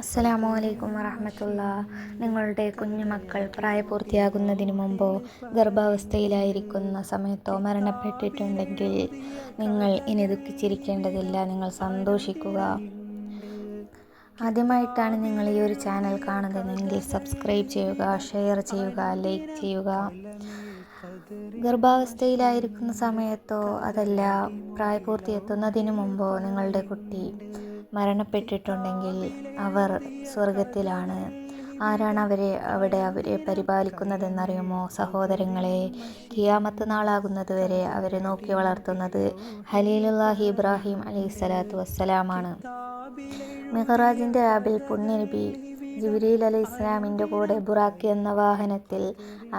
അസ്സലാമു അലൈക്കും വറഹമത്തുള്ള. നിങ്ങളുടെ കുഞ്ഞുമക്കൾ പ്രായപൂർത്തിയാകുന്നതിന് മുമ്പോ ഗർഭാവസ്ഥയിലായിരിക്കുന്ന സമയത്തോ മരണപ്പെട്ടിട്ടുണ്ടെങ്കിൽ നിങ്ങൾ ഇനി ദുഃഖിച്ചിരിക്കേണ്ടതില്ല നിങ്ങൾ സന്തോഷിക്കുക. ആദ്യമായിട്ടാണ് നിങ്ങൾ ഈ ഒരു ചാനൽ കാണുന്നതെങ്കിൽ സബ്സ്ക്രൈബ് ചെയ്യുക ഷെയർ ചെയ്യുക ലൈക്ക് ചെയ്യുക. ഗർഭാവസ്ഥയിലായിരിക്കുന്ന സമയത്തോ അതല്ല പ്രായപൂർത്തി എത്തുന്നതിന് മുമ്പോ നിങ്ങളുടെ കുട്ടി മരണപ്പെട്ടിട്ടുണ്ടെങ്കിൽ അവർ സ്വർഗത്തിലാണ് ആരാണ് അവരെ അവിടെ അവരെ പരിപാലിക്കുന്നതെന്നറിയുമോ? സഹോദരങ്ങളെ കിയാമത്ത് നാളാകുന്നത് വരെ അവരെ നോക്കി വളർത്തുന്നത് ഹലീലുല്ലാഹി ഇബ്രാഹിം അലൈഹി സ്വലാത്തു വസ്സലാമാണ്. മെഹറാജിന്റെ ആബിൽ പുണ്യനബി ജുബിലീൽ അലൈഹി ഇസ്ലാമിന്റെ കൂടെ ബുറാക്കി എന്ന വാഹനത്തിൽ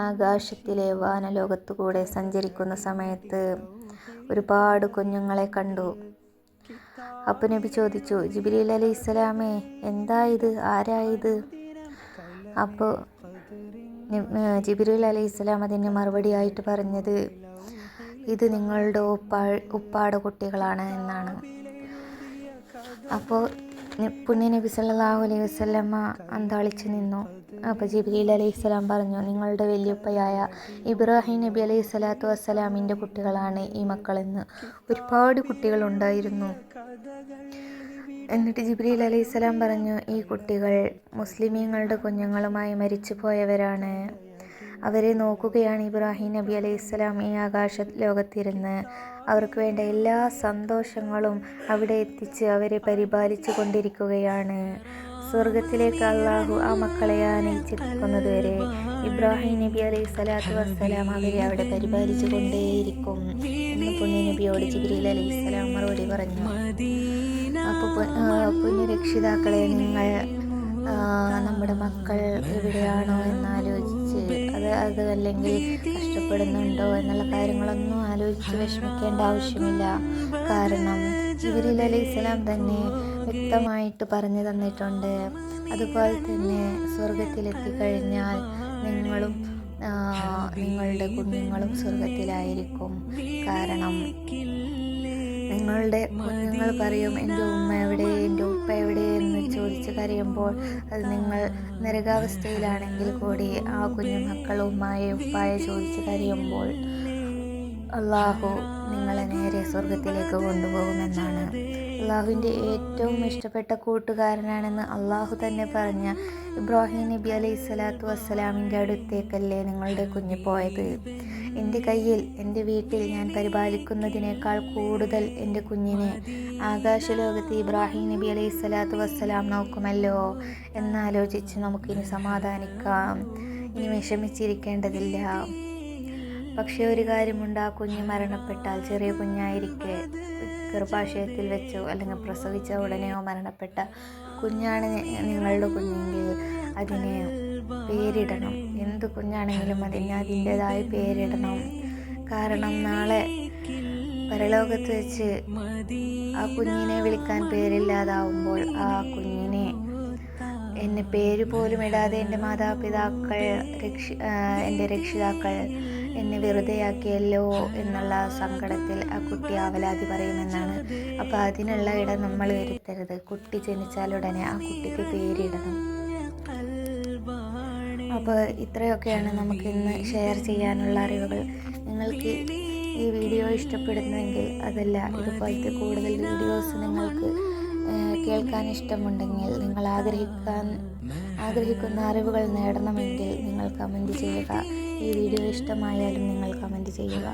ആകാശത്തിലെ വാനലോകത്തു കൂടെ സഞ്ചരിക്കുന്ന സമയത്ത് ഒരുപാട് കുഞ്ഞുങ്ങളെ കണ്ടു. അപ്പോൾ നബി ചോദിച്ചു ജിബ്രീൽ അലി ഇസ്ലാമേ എന്താ ഇത്? അപ്പോൾ ജിബ്രീൽ അലി ഇസ്ലാം അതിന് മറുപടിയായിട്ട് പറഞ്ഞത് ഇത് നിങ്ങളുടെ ഉപ്പാ ഉപ്പാട കുട്ടികളാണ് എന്നാണ്. അപ്പോൾ പുണ്യ നബി സല്ലല്ലാഹു അലൈഹി വസ്ലമ്മ അന്താളിച്ച് നിന്നു. അപ്പോൾ ജിബ്രീൽ അലൈഹി സ്വലാം പറഞ്ഞു നിങ്ങളുടെ വലിയപ്പയായ ഇബ്രാഹിം നബി അലൈഹി സ്വലാത്തു വസ്സലാമിന്റെ കുട്ടികളാണ് ഈ മക്കളെന്ന്. ഒരുപാട് കുട്ടികളുണ്ടായിരുന്നു. എന്നിട്ട് ജിബ്രീൽ അലൈഹി സ്വലാം പറഞ്ഞു ഈ കുട്ടികൾ മുസ്ലിമീങ്ങളുടെ കുഞ്ഞുങ്ങളുമായി മരിച്ചു പോയവരാണ് അവരെ നോക്കുകയാണ് ഇബ്രാഹിം നബി അലൈഹി സ്വലാം ഈ ആകാശ ലോകത്തിരുന്ന്. അവർക്ക് വേണ്ട എല്ലാ സന്തോഷങ്ങളും അവിടെ എത്തിച്ച് അവരെ പരിപാലിച്ചു കൊണ്ടിരിക്കുകയാണ്. സ്വർഗത്തിലേക്ക് അള്ളാഹു ആ മക്കളെ ആനയിച്ചിരിക്കുന്നത് വരെ ഇബ്രാഹിം നബി അലൈഹി സ്വലാത്തു വസ്സലാം അവരെ അവിടെ പരിപാലിച്ചു കൊണ്ടേയിരിക്കും എന്ന് പുണ്യ നബിയോട് ജിബ്രീൽ അലൈഹി സ്വലാം മറുപടി പറഞ്ഞു. അപ്പോൾ പുണ്യരക്ഷിതാക്കളെ നിങ്ങൾ നമ്മുടെ മക്കൾ എവിടെയാണോ എന്നാലോചിച്ച് അത് അല്ലെങ്കിൽ കഷ്ടപ്പെടുന്നുണ്ടോ എന്നുള്ള കാര്യങ്ങളൊന്നും ആലോചിച്ച് വിഷമിക്കേണ്ട ആവശ്യമില്ല. കാരണം ജിബിരിൽ അലൈഹി ഇസ്ലാം തന്നെ വ്യക്തമായിട്ട് പറഞ്ഞു തന്നിട്ടുണ്ട്. അതുപോലെ തന്നെ സ്വർഗത്തിലെത്തിക്കഴിഞ്ഞാൽ നിങ്ങളും നിങ്ങളുടെ കുഞ്ഞുങ്ങളും സ്വർഗത്തിലായിരിക്കും കാരണം നിങ്ങളുടെ കുഞ്ഞുങ്ങൾ പറയും എന്റെ ഉമ്മ എവിടെ ചോദിച്ച് കരയുമ്പോൾ അത് നിങ്ങൾ നരകാവസ്ഥയിലാണെങ്കിൽ കൂടി ആ കുഞ്ഞു മക്കളുമായി ഉപ്പായ ചോദിച്ച് കരയുമ്പോൾ അള്ളാഹു നിങ്ങളെ നേരെ സ്വർഗത്തിലേക്ക് കൊണ്ടുപോകുമെന്നാണ്. അള്ളാഹുവിന്റെ ഏറ്റവും ഇഷ്ടപ്പെട്ട കൂട്ടുകാരനാണെന്ന് അള്ളാഹു തന്നെ പറഞ്ഞ ഇബ്രാഹിം നബി അലൈഹി സ്വലാത്തു വസ്സലാമിന്റെ അടുത്തേക്കല്ലേ നിങ്ങളുടെ കുഞ്ഞ് പോയത്? എന്റെ കയ്യിൽ എന്റെ വീട്ടിൽ ഞാൻ പരിപാലിക്കുന്നതിനേക്കാൾ കൂടുതൽ എന്റെ കുഞ്ഞിനെ ആകാശലോകത്ത് ഇബ്രാഹിം നബി അലൈഹി സ്വലാത്തു വസ്സലാം നോക്കുമല്ലോ എന്നാലോചിച്ച് നമുക്കിനി സമാധാനിക്കാം. ഇനി വിഷമിച്ചിരിക്കേണ്ടതില്ല. പക്ഷേ ഒരു കാര്യമുണ്ട് ആ കുഞ്ഞ് മരണപ്പെട്ടാൽ. ചെറിയ കുഞ്ഞായിരിക്കെ ഗർഭാശയത്തിൽ വെച്ചോ അല്ലെങ്കിൽ പ്രസവിച്ച ഉടനെയോ മരണപ്പെട്ട കുഞ്ഞാണ് നിങ്ങളുടെ കുഞ്ഞെങ്കിൽ അതിനെ പേരിടണം. എന്ത് കുഞ്ഞാണെങ്കിലും അതിന് അതിന്റെതായ പേരിടണം. കാരണം നാളെ പരലോകത്ത് വെച്ച് ആ കുഞ്ഞിനെ വിളിക്കാൻ പേരില്ലാതാവുമ്പോൾ ആ കുഞ്ഞിനെ എന്നെ പേര് പോലും ഇടാതെ എന്റെ മാതാപിതാക്കൾ രക്ഷ എന്റെ രക്ഷിതാക്കൾ എന്നെ വെറുതെയാക്കിയല്ലോ എന്നുള്ള സങ്കടത്തിൽ ആ കുട്ടി ആവലാതി പറയുമെന്നാണ്. അപ്പോൾ അതിനുള്ള ഇടം നമ്മൾ വരുത്തരുത്. കുട്ടി ജനിച്ചാലുടനെ ആ കുട്ടിക്ക് പേരിടണം. അപ്പോൾ ഇത്രയൊക്കെയാണ് നമുക്ക് ഇന്ന് ഷെയർ ചെയ്യാനുള്ള അറിവുകൾ. നിങ്ങൾക്ക് ഈ വീഡിയോ ഇഷ്ടപ്പെടുന്നുവെങ്കിൽ അതല്ല ഇതുപോലത്തെ കൂടുതൽ വീഡിയോസ് നിങ്ങൾക്ക് കേൾക്കാൻ ഇഷ്ടമുണ്ടെങ്കിൽ നിങ്ങൾ ആഗ്രഹിക്കാൻ ആഗ്രഹിക്കുന്ന അറിവുകൾ നേടണമെങ്കിൽ നിങ്ങൾ കമന്റ് ചെയ്യുക. ഈ വീഡിയോ ഇഷ്ടമായാലും നിങ്ങൾ കമന്റ് ചെയ്യുക.